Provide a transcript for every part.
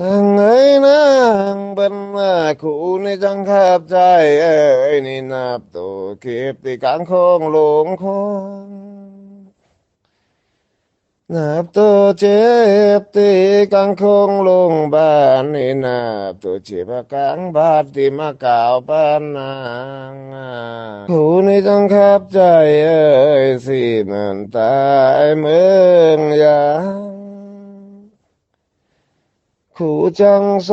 นางเอ้ยนางบรรณาคู่ในจังขับใจเอ้ยนี่นับตัวเก็บที่กลางคงหลงคงนับตัวเจ็บที่กลางคงลงบ้านนี่นับตัวเจ็บกลางบาดที่มาก่าวปานนางคู่ในจังขับใจเอ้ยสิมันตายเมืองยาง คู่จังโซ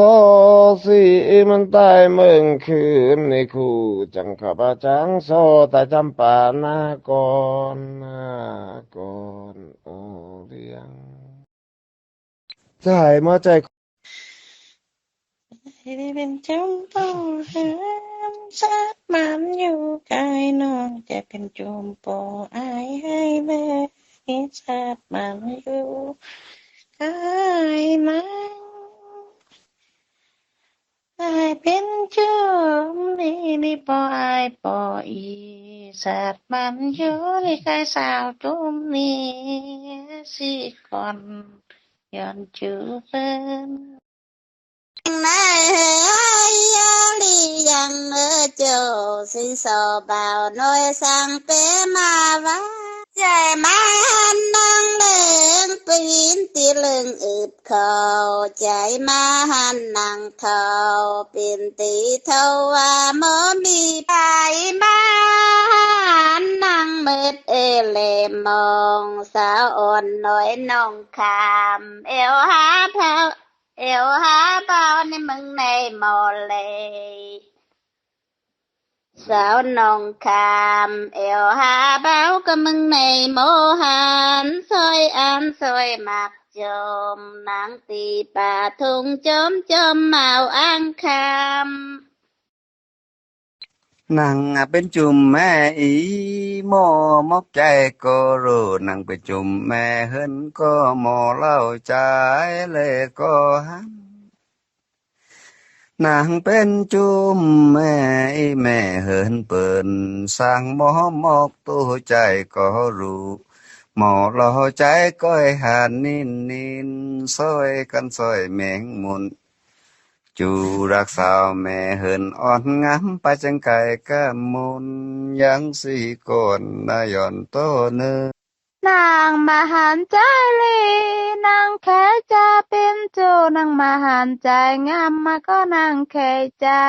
สีมันตายเมืองคืนในคู่จังขับจังโซแต่จำปาหน้าก่อนหน้าก่อนโอเลียงใจมาใจให้ได้เป็นจำต้องหามสักมันอยู่กายน้องจะเป็นจุมโปอายให้แม่สักมันอยู่กายมัน อายเป็นจุมนี่นี่ปออายปออีสัตว์มันอยู่ในกายสาวจุมนี้ ใจมันนังเลิงปีนตีเลิงอึบเขาใจมาหันนังเขาเป็นตีเทว่าม่มีใจมาหันนังมืดเอเลมองสาวอ่อนน้อยน้องคำเอวหาเผาเอวหาเผาในมึงในมอเลย อันซอยมักจมนางตีป่าทุงจมจมเมาอังคำ nàng à, bên chùm mẹ ý mò móc chạy cô rồi nàng bên chùm mẹ hơn có mò lau trái lệ có hắn นางเป็นจุ้มแม่แม่เหินเปิ่นสร้างหมอมอกตัวใจก็รู้หมอรอใจก้อยหานนินนินสอยกันสอยแมงมุนจูรักสาวแม่เหินอ่อนงามไปจังไก่ก็มุนยังสี่คนนายอนโตเนื้อ นางมหันใจลี นางแค่จะเป็นจูนางมหันใจงามมาก็นางแค่จะ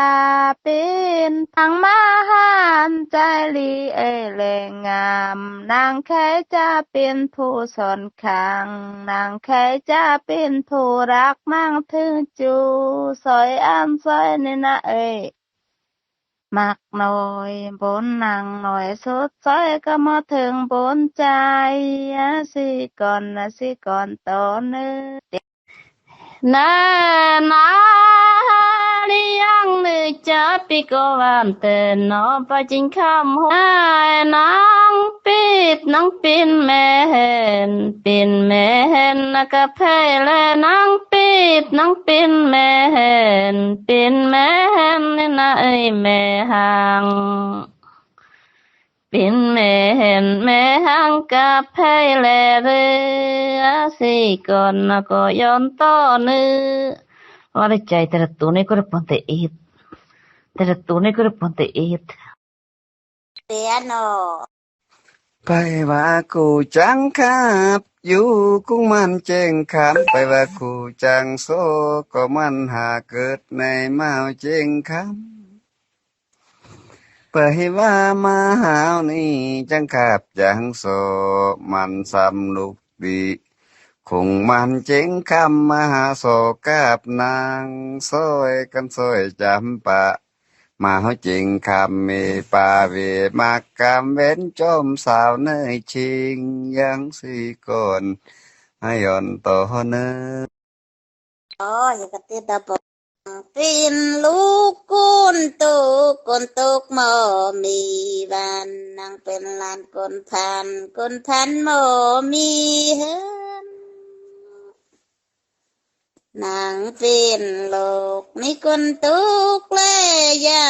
เป็นทางมหันใจลีเอเลงาม นางแค่จะเป็นผู้สอนขัง นางแค่จะเป็นผู้รักนางถึงจูสอยอันสอยนี่นะเอ้ ยมักน้อยบนนางน้อยสุดซอยก็มาถึงบนใจอะสิก่อนนะสิก่อนตอนนึงนา ពនឹងពីនមែនពីនមែនណាអីមែហាងពីនមែនមែហាងកាភៃលែរើអាស៊ីកនក៏យនតនឺអរចៃតរទូនេះក៏ប៉ុន្តែអ៊ីតតរទូនេះក៏ប៉ុន្តែអ៊ីត Piano. ไปว่ากูจังครับ อยู่กุ้งมันเจงคำไปว่ากูจังโซก็มันหาเกิดในเมาเจงคำไปว่ามาหาวนี่จังขับจังโซมันสำลุกดีคงมันเจ๋งคำมหาโศกกับนางซอยกันซอยจำปะ มาเฮาจริงคำมีปาเวมากกำเว้นจมสาวเนชิงยังสีก่อนให้ย่อนต่อเนอ oh ya ketida po pin ลูกกุนตุกกุนตุกโมมีวันนางเป็นลานกุนพันกุนพันโมมีเฮนนางเป็นโลกไม่คนตุกข์แลยยา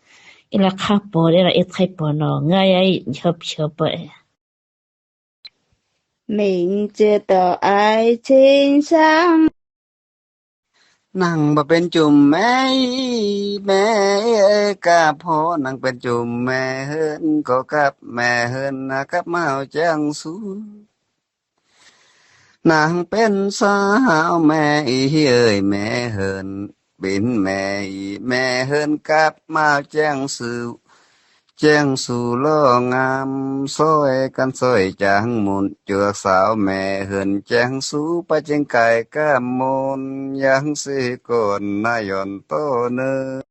กเอ้ยมีมีตัวคำนางเอารถหมอจังลิ้นก็รถลิ้นหมอเลยสิก่อนอย่างต่อเนื้อ 伊拉卡波的啦，一太波喏，我也瞧瞧不。明知道爱情伤 นั่งบ่เป็นจุ่มแม่แม่เอ้ยกาพอนั่งเป็นจุ่มแม่เฮินก็กับแม่เฮินนะกับมาเอาจังสูนางเป็นสาวแม่อีเอ้ยแม่เฮิน เป็นแม่อีแม่เฮินกับมาเอาจังสูแจ้งสู่ล่องามซอยกันซอยจางมุนเจือกสาวแม่เฮินแจ้งสู่ปะจิงไก่ก้ามมนยังสิกนนายอนโตเนอ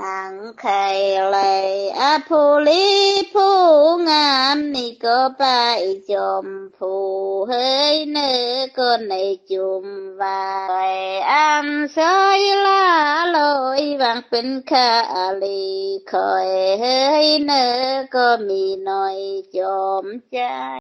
นางเคยเลยโพงามไปจมพูในในจุมตูลีนางเลยอภูลีผู้งามนี่ก็ไปจมพูเฮ้ยเนื้อก็ในจุมว่าไปอังซอยลาลอยวังเป็นข้าลีคอยเฮ้ยเนื้อก็มีหน่อยจอมใจ